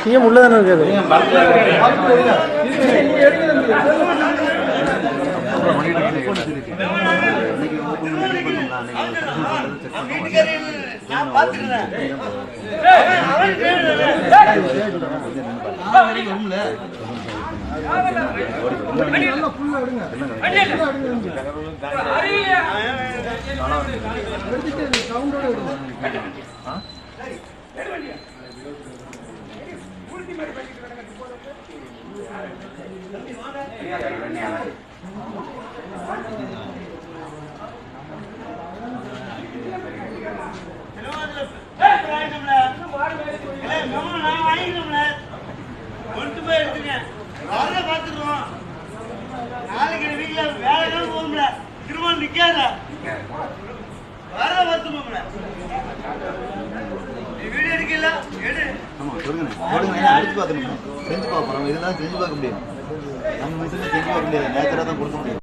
CM உள்ள தானே இருக்காது நான் கொண்டு போய் எடுத்துங்க வரல பாத்துருவோம் நாளைக்கு வீட்டுல வேலை போகும்ல திரும்ப நிக்காத வரல பாத்துருவோம்ல நீ வீடு எடுக்கல எடு ஆமா சொல்லுங்க. சொல்லுங்க ஏன்னா அடிச்சு பார்க்கணும்? செஞ்சு பார்ப்போம் இதெல்லாம் செஞ்சு பார்க்க முடியும் நம்ம மிஷினில் செஞ்சு பார்க்க முடியாது நேச்சராக தான் கொடுக்க முடியும்.